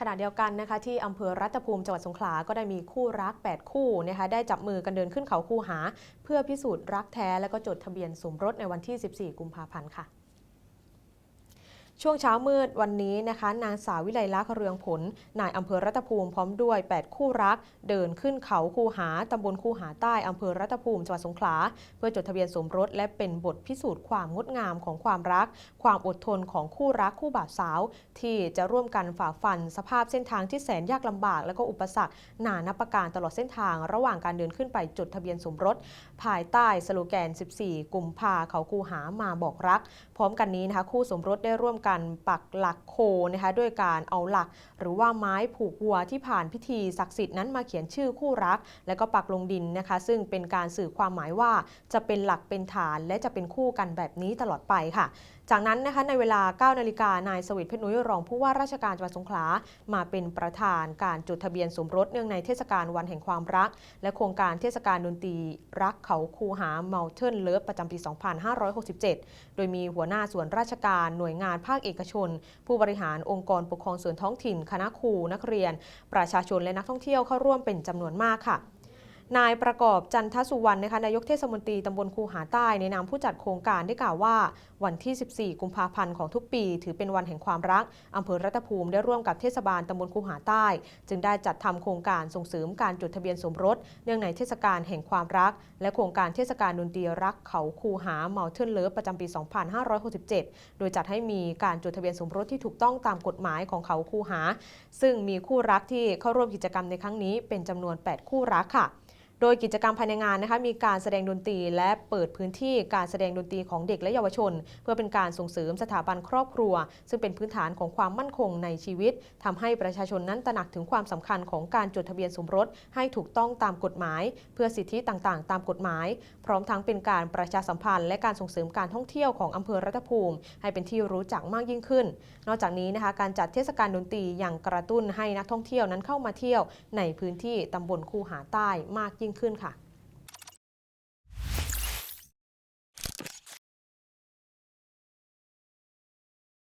ขณะเดียวกันนะคะที่อำเภอรัตภูมิจังหวัดสงขลา ก็ได้มีคู่รัก 8 คู่นะคะได้จับมือกันเดินขึ้นเขาคูหา เพื่อพิสูจน์รักแท้และก็จดทะเบียนสมรสในวันที่ 14 กุมภาพันธ์ค่ะ ช่วงเช้ามืดวันนี้นะคะ นางสาววิไลลักษณ์เรืองผล นายอำเภอรัตภูมิพร้อมด้วย 8 คู่รัก เดินขึ้นเขาคูหาตำบลคูหาใต้อำเภอรัตภูมิจังหวัดสงขลา เพื่อจดทะเบียนสมรสและเป็นบทพิสูจน์ความงดงามของความรัก ความอดทนของคู่รักคู่บ่าวสาว ที่จะร่วมกันฝ่าฟัน สภาพเส้นทางที่แสนยากลำบาก และก็อุปสรรคหนานับประการตลอดเส้นทาง ระหว่างการเดินขึ้นไปจดทะเบียนสมรส ภายใต้สโลแกน 14 กลุ่มภาเขาคูหามาบอกรัก พร้อมกันนี้นะคะคู่สมรสได้ร่วมกันปักหลักโคนะคะด้วยการเอาหลัก หรือว่าไม้ผูกวัวที่ผ่านพิธีศักดิ์สิทธิ์นั้นมาเขียนชื่อคู่รัก แล้วก็ปักลงดินนะคะ ซึ่งเป็นการสื่อความหมายว่าจะเป็นหลักเป็นฐาน และจะเป็นคู่กันแบบนี้ตลอดไปค่ะจากนั้นนะคะในเวลา 9 นาฬิกานายสวิตเพชรนุ้ยรองผู้ว่าราชการจังหวัดสงขลา มาเป็นประธานการจดทะเบียนสมรสเนื่องในเทศกาลวันแห่งความรัก และโครงการเทศกาลดนตรีรักเขาคูหา Mountain Love ประจำปี 2567 โดยมีหัวหน้าส่วนราชการหน่วยงานภาคเอกชน ผู้บริหารองค์กรปกครองส่วนท้องถิ่น คณะครูนักเรียน ประชาชนและนักท่องเที่ยวเข้าร่วมเป็นจำนวนมากค่ะ นายประกอบจันทสุวรรณนะคะนายกเทศมนตรีตำบลคูหาใต้ ในนามผู้จัดโครงการได้กล่าวว่า วันที่ 14 กุมภาพันธ์ของทุกปี ถือเป็นวันแห่งความรักอำเภอรัตภูมิได้ร่วมกับเทศบาลตำบลคูหาใต้ จึงได้จัดทำโครงการส่งเสริมการจดทะเบียนสมรส เนื่องในเทศกาลแห่งความรัก และโครงการเทศกาลดนตรีรักเขาคูหา Mountain Love ประจำปี 2567 โดยจัดให้มีการจดทะเบียนสมรสที่ถูกต้องตามกฎหมายของเขาคูหา ซึ่งมีคู่รักที่เข้าร่วมกิจกรรมในครั้งนี้เป็นจำนวน 8 คู่รักค่ะ โดยกิจกรรมภายในงานนะคะมีการแสดงดนตรีและเปิดพื้นที่การแสดงดนตรีของเด็กและเยาวชน เพื่อเป็นการส่งเสริมสถาบันครอบครัว ซึ่งเป็นพื้นฐานของความมั่นคงในชีวิตทำให้ประชาชนนั้นตระหนักถึงความสำคัญของการจดทะเบียนสมรส ให้ถูกต้องตามกฎหมาย เพื่อสิทธิต่างๆ ตามกฎหมาย พร้อมทั้งเป็นการประชาสัมพันธ์ และการส่งเสริมการท่องเที่ยวของอำเภอรัตภูมิ ให้เป็นที่รู้จักมากยิ่งขึ้น นอกจากนี้นะคะการจัดเทศกาลดนตรีอย่างกระตุ้นให้นักท่องเที่ยวนั้นเข้ามาเที่ยว ในพื้นที่ตำบลคูหาใต้มากยิ่งยิ่งขึ้นค่ะ